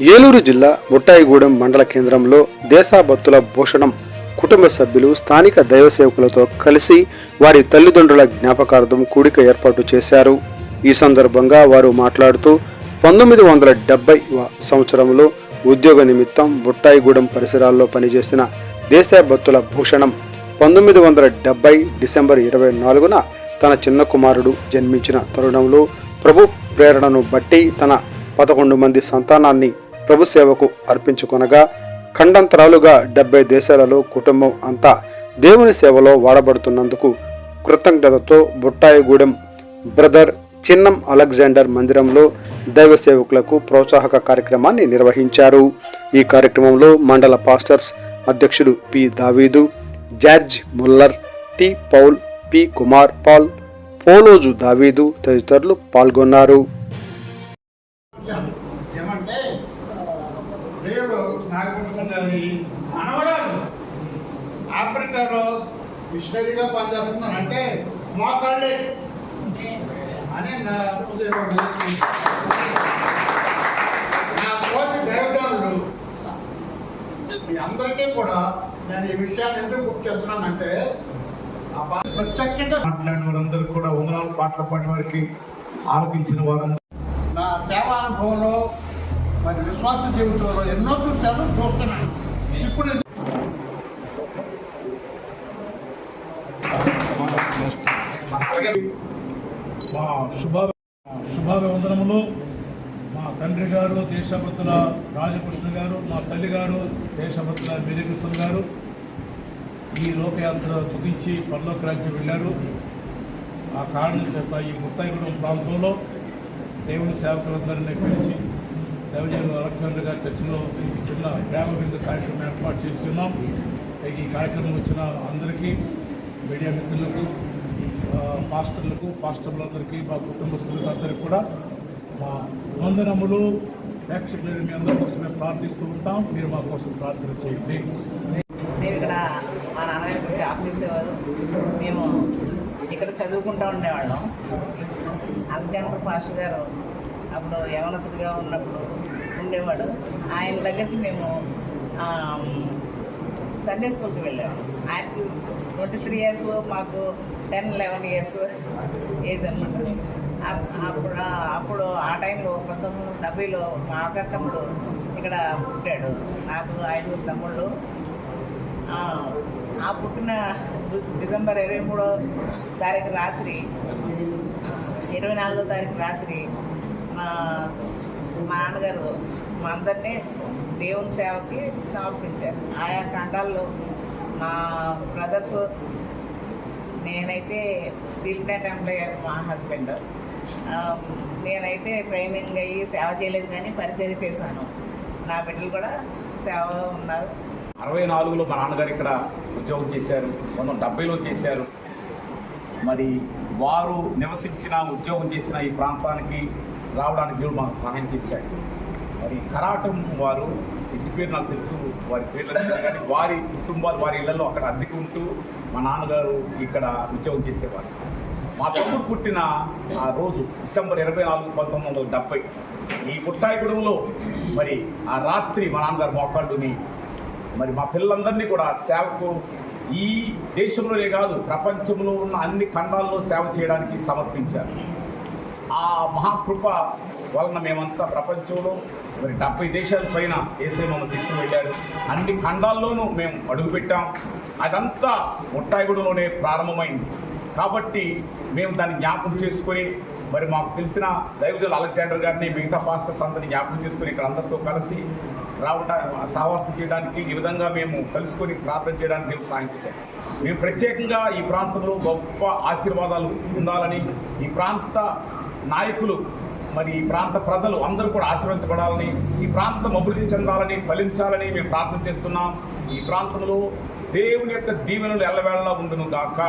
ఏలూరు జిల్లా బుట్టాయిగూడెం మండల కేంద్రంలో దేశాభక్తుల భూషణం కుటుంబ సభ్యులు స్థానిక దైవ సేవకులతో కలిసి వారి తల్లిదండ్రుల జ్ఞాపకార్థం కూడిక ఏర్పాటు చేశారు. ఈ సందర్భంగా వారు మాట్లాడుతూ పంతొమ్మిది వందల డెబ్బై సంవత్సరంలో ఉద్యోగ నిమిత్తం బుట్టాయిగూడెం పరిసరాల్లో పనిచేసిన దేశాభక్తుల భూషణం పంతొమ్మిది వందల డెబ్బై డిసెంబర్ ఇరవై నాలుగున తన చిన్న కుమారుడు జన్మించిన తరుణంలో ప్రభు ప్రేరణను బట్టి తన పదకొండు మంది సంతానాన్ని ప్రభు సేవకు అర్పించుకొనగా ఖండంతరాలుగా డెబ్బై దేశాలలో కుటుంబం అంతా దేవుని సేవలో వాడబడుతున్నందుకు కృతజ్ఞతతో బుట్టాయిగూడెం బ్రదర్ చిన్నం అలెగ్జాండర్ మందిరంలో దైవ సేవకులకు ప్రోత్సాహక కార్యక్రమాన్ని నిర్వహించారు. ఈ కార్యక్రమంలో మండల పాస్టర్స్ అధ్యక్షుడు P Daveedu George Muller T Paul P Kumar Paul Poloju Daveedu తదితరులు పాల్గొన్నారు. ఏమంటే రేవులో కానీ గారి మనవరాలు ఆఫ్రికాలో మిషనరీగా పనిచేస్తున్నారంటే మోకాళ్ళే. అని నా నా కోటి దైవజనులు మీ అందరికీ కూడా నేను ఈ విషయాన్ని ఎందుకు గుర్తు చేస్తున్నానంటే ఆ పా- ప్రత్యక్షంగా మాట్లాడిన వారందరూ కూడా ఉంగరాలు పాటలు పాడిన వారికి ఆలోచించిన వారందరూ. నా సేవా అనుభవంలో మరి విశ్వాస జీవితంలో ఎన్నో చూశాను చూస్తున్నాను. ఇప్పుడు మా శుభ శుభాభివందనములు. మా తండ్రి గారు దేశభక్తుల రాజకృష్ణ గారు మా తల్లి గారు దేశభక్తుల మేరీకృష్ణ గారు. ఈ లోకయాత్ర ముగించి పరలోక రాజ్యం వెళ్ళారు. ఆ కారణం చేత ఈ ముత్తాయిగూడెం ప్రాంతంలో దేవుని సేవకులందరినీ పిలిచి దేవజనులు అలెగ్జాండర్ గారి చర్చిలో ఈ చిన్న ప్రేమ బిందు కార్యక్రమం ఏర్పాటు చేస్తున్నాం. ఈ కార్యక్రమం వచ్చిన అందరికీ మీడియా మిత్రులకు ఆ, పాస్టర్లకు పాస్టర్లందరికీ మా కుటుంబస్తులకు అందరికీ కూడా మా వందనములు. ప్రేక్షకులు మీ అందరి కోసం మేము ప్రార్థిస్తూ ఉంటాం. మీరు మా కోసం ప్రార్థన చేయండి. మేము ఇక్కడ మా నాన్నగారి గురించి జాబ్ చేసేవారు. మేము ఇక్కడ చదువుకుంటూ ఉండేవాళ్ళం. అలెగ్జాండర్ పాస్టర్ గారు అప్పుడు యవనసుడిగా ఉన్నప్పుడు ఉండేవాడు. ఆయన దగ్గరికి మేము సండే స్కూల్కి వెళ్ళాము. ఆయనకి ట్వంటీ త్రీ ఇయర్స్ మాకు టెన్ లెవెన్ ఇయర్స్ ఏజ్ అనమాట అప్పుడు అప్పుడు ఆ టైంలో పంతొమ్మిది వందల డెబ్బైలో మా అక్క తమ్ముడు ఇక్కడ పుట్టాడు. నాకు ఐదుగురు తమ్ముళ్ళు. ఆ, పుట్టిన డిసెంబర్ ఇరవై మూడో తారీఖు రాత్రి ఇరవై నాలుగో తారీఖు రాత్రి మా మా నాన్నగారు మా అందరినీ దేవుని సేవకి సమర్పించారు. ఆయా ఖండాల్లో మా బ్రదర్స్ నేనైతే స్టీల్ ప్లాంట్ ఎంప్లాయర్ మా హస్బెండ్. నేనైతే ట్రైనింగ్ అయ్యి సేవ చేయలేదు కానీ పరిచయం చేశాను. నా బిడ్డలు కూడా సేవలో ఉన్నారు. అరవై నాలుగులో మా నాన్నగారు ఇక్కడ ఉద్యోగం చేశారు. వందల డెబ్బైలో చేశారు. మరి వారు నివసించిన ఉద్యోగం చేసిన ఈ ప్రాంతానికి రావడానికి దేవుడు మాకు సహాయం చేశాడు. మరి కరాటం వారు ఇంటి పేరు నాకు తెలుసు వారి పేర్లు కానీ వారి కుటుంబాలు వారి ఇళ్ళలో అక్కడ అద్దెకు ఉంటూ మా నాన్నగారు ఇక్కడ ఉద్యోగం చేసేవారు. మా తమ్ముడు పుట్టిన ఆ రోజు డిసెంబర్ ఇరవై నాలుగు పంతొమ్మిది వందల డెబ్బై ఈ పుట్టాయిగూడెంలో మరి ఆ రాత్రి మా నాన్నగారు మోకాళ్ళుని మరి మా పిల్లలందరినీ కూడా సేవకు ఈ దేశంలోనే కాదు ప్రపంచంలో ఉన్న అన్ని ఖండాల్లో సేవ చేయడానికి సమర్పించారు. ఆ మహాకృప వలన మేమంతా ప్రపంచంలో మరి డెబ్బై దేశాల పైన ఏసే మమ్మల్ని తీసుకుని వెళ్ళారు అన్ని ఖండాల్లోనూ మేము అడుగుపెట్టాం. అదంతా ముట్టాయిగూడలోనే ప్రారంభమైంది. కాబట్టి మేము దాన్ని జ్ఞాపకం చేసుకొని మరి మాకు తెలిసిన దైవజులు అలెగ్జాండర్ గారిని మిగతా పాస్టర్స్ అందరినీ జ్ఞాపకం చేసుకొని ఇక్కడ అందరితో కలిసి రావట సహవాసం చేయడానికి ఈ విధంగా మేము కలుసుకొని ప్రార్థన చేయడానికి మేము సాయం చేశాం. మేము ప్రత్యేకంగా ఈ ప్రాంతంలో గొప్ప ఆశీర్వాదాలు ఉండాలని ఈ ప్రాంత నాయకులు మరి ఈ ప్రాంత ప్రజలు అందరూ కూడా ఆశీర్వదించబడాలని ఈ ప్రాంతం అభివృద్ధి చెందాలని ఫలించాలని మేము ప్రార్థన చేస్తున్నాం. ఈ ప్రాంతంలో దేవుని యొక్క దీవెనలు ఎల్లవేళలా ఉండును గాక.